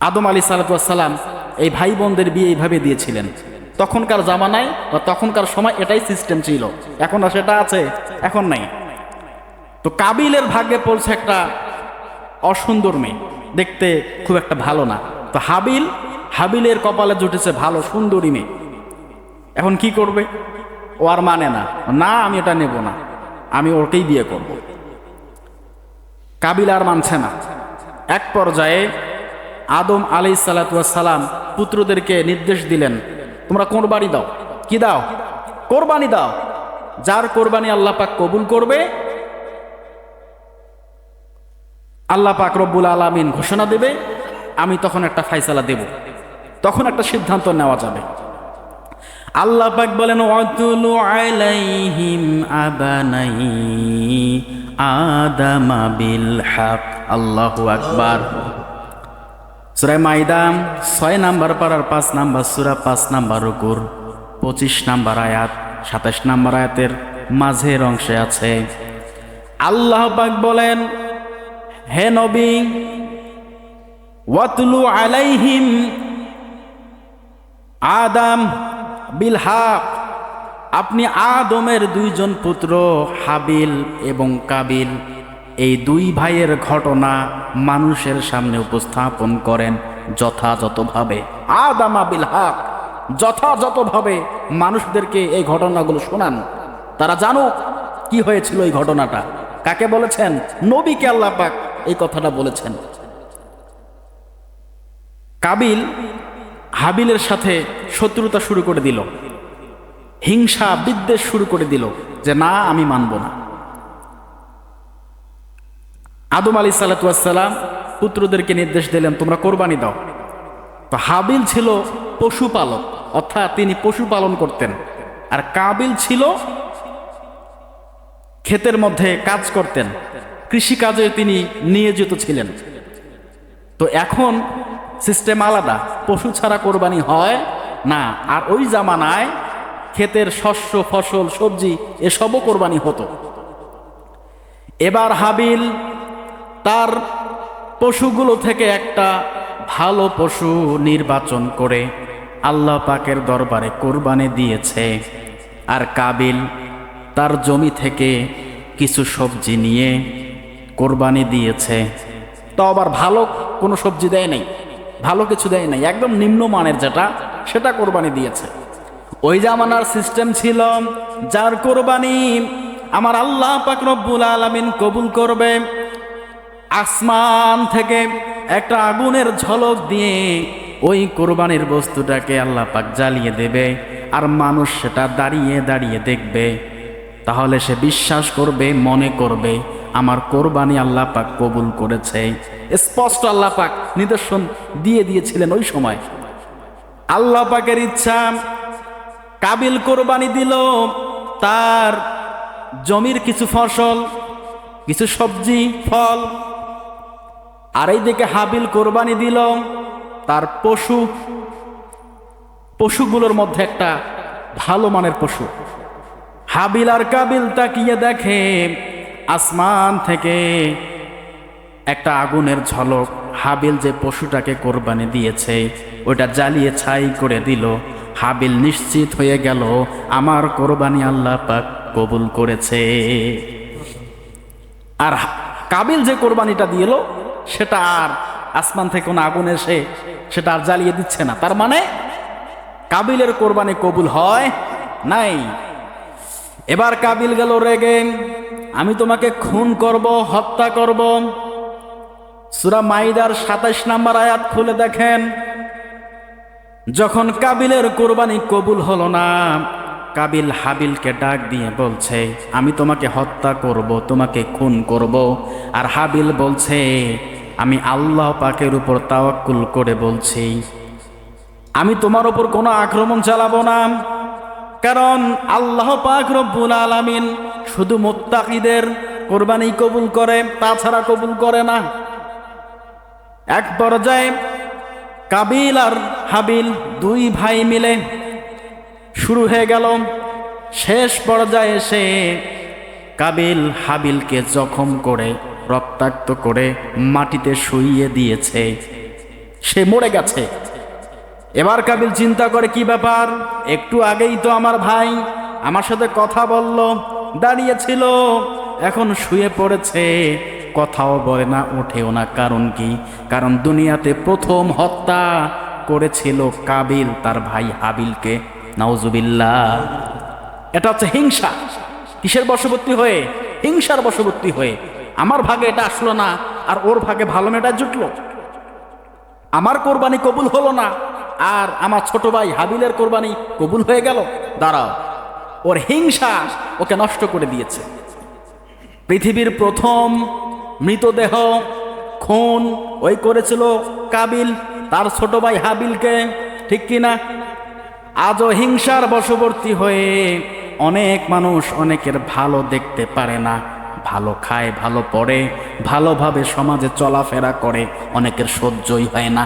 আদম আলী সালাতাম এই ভাই বোনদের বিয়ে এইভাবে দিয়েছিলেন। তখনকার জামানায় বা তখনকার সময় এটাই সিস্টেম ছিল। এখন আর সেটা আছে, এখন নাই। তো কাবিলের ভাগ্যে পড়ছে একটা অসুন্দর মেয়ে, দেখতে খুব একটা ভালো না। তো হাবিল, হাবিলের কপালে জুটেছে ভালো, সুন্দরী মেয়ে। এখন কি করবে? ও আর মানে না। না, আমি এটা নেব না। আমি ওকেই বিয়ে করব। কাবিল আর মানছে না। এক পর্যায়ে আদম আলি সালাম পুত্রদেরকে নির্দেশ দিলেন, তোমরা কোরবানি দাও। কি দাও? কোরবানি দাও। যার কোরবানি আল্লাহ পাক কবুল করবে, আল্লাহ পাক রব্বুল আলমিন ঘোষণা দেবে, আমি তখন একটা ফাইসালা দেব। তখন একটা সিদ্ধান্ত নেওয়া যাবে। আল্লাহ পাক বলেন অতুলু আলাইহিম আবানাই আদামা বিল হক। আল্লাহু আকবার। সুরা মাইদাম ছয় নাম্বার পাড়ার পাঁচ নাম্বার সুরা, পাঁচ নাম্বার রুকুর। পঁচিশ নাম্বার আয়াত, সাতাশ নাম্বার আয়াতের মাঝের অংশে আছে। আল্লাহ পাক বলেন, হে নবী, ওয়াতলু আলাইহিম আদাম বিল হাক। আপনি আদমের দুইজন পুত্র, হাবিল এবং কাবিল। এই দুই ভাইয়ের ঘটনা মানুষের সামনে উপস্থাপন করেন যথাযথভাবে। আদামা বিল হাক, যথাযথভাবে মানুষদেরকে এই ঘটনাগুলো শোনান। তারা জানুক কি হয়েছিল এই ঘটনাটা। কাকে বলেছেন? নবীকে আল্লাহ পাক এই কথাটা বলেছেন। কাবিল হাবিলের সাথে শত্রুতা শুরু করে দিল। হিংসা বিদ্বেষ শুরু করে দিল যে, না, আমি মানব না। আদম আলী সালাতাম পুত্রদেরকে নির্দেশ দিলেন, তোমরা কোরবানি দাও। তো হাবিল ছিল পশুপালক, অর্থাৎ তিনি পশুপালন করতেন। আর কাবিল ছিল ক্ষেতের মধ্যে কাজ করতেন। কৃষিকাজে তিনি নিয়োজিত ছিলেন। তো এখন সিস্টেম আলাদা, পশু ছাড়া কোরবানি হয় না। আর ওই জামানায় ক্ষেতের শস্য, ফসল, সবজি, এসবও কোরবানি হতো। এবার হাবিল তার পশুগুলো থেকে একটা ভালো পশু নির্বাচন করে আল্লাহ পাকের দরবারে কোরবানি দিয়েছে। আর কাবিল তার জমি থেকে কিছু সবজি নিয়ে কোরবানি দিয়েছে। তো আবার ভালো কোনো সবজি দেয় নাই, ভালো কিছু দেয় নাই, একদম নিম্নমানের যেটা, সেটা কোরবানি দিয়েছে। ওই জামানার সিস্টেম ছিল, যার কোরবানি আমার আল্লাহ পাক রব্বুল আলামিন কবুল করবে। আসমান থেকে একটা আগুনের ঝলক দিয়ে ওই কোরবানির বস্তুটাকে আল্লাহ পাক জ্বালিয়ে দেবে আর মানুষ সেটা দাঁড়িয়ে দাঁড়িয়ে দেখবে। তাহলে সে বিশ্বাস করবে, মনে করবে, আমার কোরবানি আল্লাহ পাক কবুল করেছে। স্পষ্ট আল্লাহ পাক নিদর্শন দিয়ে দিয়েছিলেন ওই সময়। আল্লাহ পাকের ইচ্ছা, কাবিল কোরবানি দিল, তার জমির কিছু ফসল, কিছু সবজি, ফল আর এইদিকে হাবিল কোরবানি দিল। তার পশু, পশুগুলোর মধ্যে একটা ভালো মানের পশু। হাবিল আর কাবিল তাকিয়ে দেখে আসমান থেকে একটা আগুনের ঝলক। হাবিল যে পশুটাকে কোরবানি দিয়েছে, ওটা জ্বালিয়ে ছাই করে দিল। হাবিল নিশ্চিত হয়ে গেল, আমার কোরবানি আল্লাহ পাক কবুল করেছে। আর কাবিল যে কোরবানিটা দিল সেটা আর আসমান থেকে কোনো আগুন এসে সেটা আর জ্বালিয়ে দিচ্ছে না। তার মানে কাবিলের কোরবানি কবুল হয় নাই। এবার কাবিল গেল রেগে, আমি তোমাকে খুন করব, হত্যা করব। সুরা মাইদার সাতাইশ নাম্বার আয়াত খুলে দেখেন, যখন কাবিলের কোরবানি কবুল হলো না, কাবিল হাবিলকে ডাক দিয়ে বলছে, আমি তোমাকে হত্যা করব, তোমাকে খুন করব। আর হাবিল বলছে আমি আল্লাহ পাকের উপর তাওয়াক্কুল করে বলছি, আমি তোমার ওপর কোনো আক্রমণ চালাবো না, কারণ আল্লাহ পাক রব্বুল আলামিন শুধু মোত্তাকিদের কোরবানি কবুল করে, তাছাড়া কবুল করে না। এক পর্যায়ে কাবিল আর হাবিল দুই ভাই মিলে শুরু হয়ে গেল। শেষ পর্যায়ে সে কাবিল হাবিলকে জখম করে রক্তাক্ত করে মাটিতে শুইয়ে দিয়েছে। সে মরে গেছে। এবার কাবিল চিন্তা করে, কি ব্যাপার? একটু আগেই তো আমার ভাই আমার সাথে কথা বলল, দাঁড়িয়েছিল, এখন শুয়ে পড়েছে। কথাও বলে না, ওঠেও না। কারণ কি? কারণ দুনিয়াতে প্রথম হত্যা করেছিল কাবিল, তার ভাই হাবিলকে। নাউজুবিল্লাহ। এটা হচ্ছে হিংসা। কিসের বশবর্তী হয়ে? হিংসার বশবর্তী হয়ে। আমার ভাগে এটা আসলো না, আর ওর ভাগে ভালো মেয়েটা জুটলো। আমার কোরবানি কবুল হলো না, আর আমার ছোট ভাই হাবিলের কোরবানি কবুল হয়ে গেল। দাঁড়াও, ওর হিংসা ওকে নষ্ট করে দিয়েছে। পৃথিবীর প্রথম মৃতদেহ খুন ওই করেছিল কাবিল, তার ছোট ভাই হাবিলকে, ঠিক কিনা আজও হিংসার বশবর্তী হয়ে অনেক মানুষ অনেকের ভালো দেখতে পারে না। ভালো খায় ভালো পড়ে ভালোভাবে সমাজে চলাফেরা করে অনেকের সহ্যই হয় না।